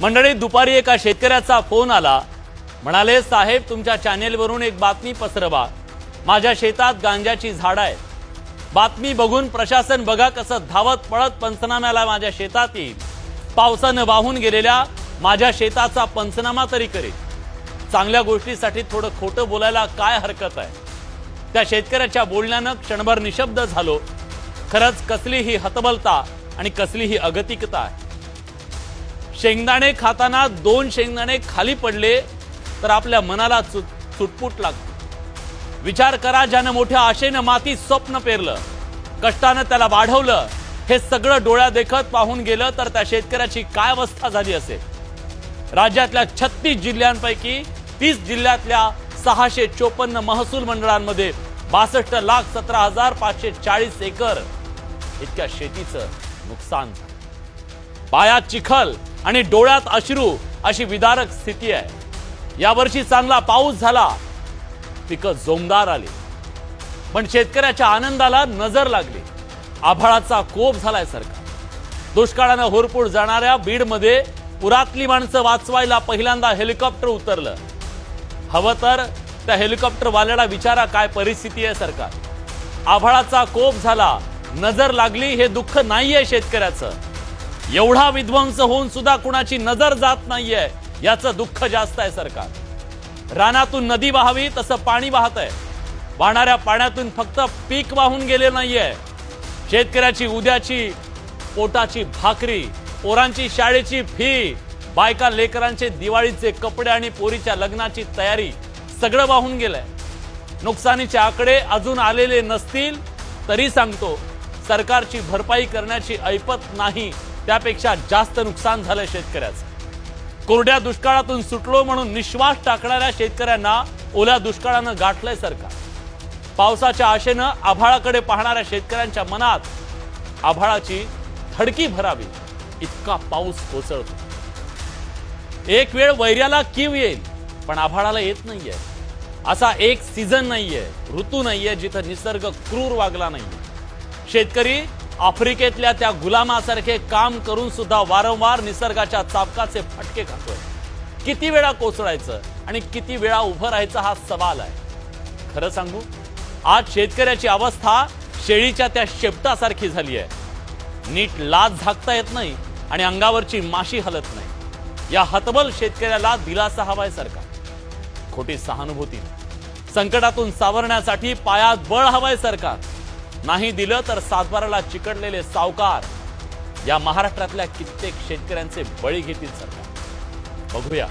मंडळी दुपारी एका शेतकऱ्याचा फोन आला. म्हणाले साहेब तुमच्या चॅनेलवरून एक बातमी पसरवा. माझ्या शेतात गांजाची झाडं आहेत. बातमी बघून प्रशासन बघा कसं धावत पळत पंचनाम्याला माझ्या शेतात येईल. पावसानं वाहून गेलेल्या माझ्या शेताचा पंचनामा तरी करेल चांगल्या गोष्टीसाठी थोडं खोटं बोलायला काय हरकत आहे? त्या शेतकऱ्याच्या बोलण्यानं क्षणभर निशब्द झालो. खरंच कसली ही हतबलता आणि कसली ही अगतिकता आहे. शेंगदाणे खाताना दोन शेंगदाणे खाली पडले तर आपल्या मनाला चुट चुटपुट लागते. विचार करा ज्यानं मोठ्या आशेनं माती स्वप्न पेरलं कष्टानं त्याला वाढवलं हे सगळं डोळ्या देखत पाहून गेलं तर त्या शेतकऱ्याची काय अवस्था झाली असेल? राज्यातल्या छत्तीस जिल्ह्यांपैकी तीस जिल्ह्यातल्या सहाशे चोपन्न महसूल मंडळांमध्ये बासष्ट लाख सतरा हजार पाचशे चाळीस एकर इतक्या शेतीचं नुकसान झालं. पायात चिखल आणि डोळ्यात अश्रू अशी विदारक स्थिती आहे. यावर्षी चांगला पाऊस झाला. पिकं जोमदार आली. पण शेतकऱ्याच्या आनंदाला नजर लागली. आभाळाचा कोप झालाय सरकार. दुष्काळानं होरपूर जाणाऱ्या बीडमध्ये पुरातली माणसं वाचवायला पहिल्यांदा हेलिकॉप्टर उतरलं. हवं तर त्या हेलिकॉप्टरवाल्याला विचारा काय परिस्थिती आहे सरकार. आभाळाचा कोप झाला. नजर लागली हे दुःख नाहीये शेतकऱ्याचं. एवढा विध्वंस होऊन सुद्धा कुणाची नजर जात नाहीये याचं दुःख जास्त आहे सरकार. रानातून नदी वाहावी तसं पाणी वाहत आहे. वाहणाऱ्या पाण्यातून फक्त पीक वाहून गेले नाहीये. शेतकऱ्याची उद्याची पोटाची भाकरी पोरांची शाळेची फी बायका लेकरांचे दिवाळीचे कपडे आणि पोरीच्या लग्नाची तयारी सगळं वाहून गेलंय. नुकसानीचे आकडे अजून आलेले नसतील तरी सांगतो सरकारची भरपाई करण्याची ऐपत नाही. त्यापेक्षा जास्त नुकसान झालंय शेतकऱ्याचं. कोरड्या दुष्काळातून सुटलो म्हणून निश्वास टाकणाऱ्या शेतकऱ्यांना ओल्या दुष्काळानं गाठलंय सरकार. पावसाच्या आशेनं आभाळाकडे पाहणाऱ्या शेतकऱ्यांच्या मनात आभाळाची थडकी भरावी इतका पाऊस कोसळतो. एक वेळ वैर्याला कीव येईल पण आभाळाला येत नाहीये. असा एक सीझन नाहीये ऋतू नाहीये जिथं निसर्ग क्रूर वागला नाहीये. शेतकरी आफ्रिकेतल्या त्या गुलामासारखे काम करून सुद्धा वारंवार निसर्गाच्या चापकाचे फटके खातोय. किती वेळा कोसळायचं आणि किती वेळा उभं राहायचं हा सवाल आहे. खरं सांगू आज शेतकऱ्याची अवस्था शेळीच्या त्या शेपटासारखी झाली आहे. नीट लाज झाकता येत नाही आणि अंगावरची माशी हलत नाही. या हतबल शेतकऱ्याला दिलासा हवाय सरकार. खोटी सहानुभूती. संकटातून सावरण्यासाठी पायात बळ हवाय सरकार. नाही दिलं तर सातबाराला चिकटलेले सावकार. या महाराष्ट्रातल्या कित्येक शेतकऱ्यांचे बळी घेतील सरकार. बघूया.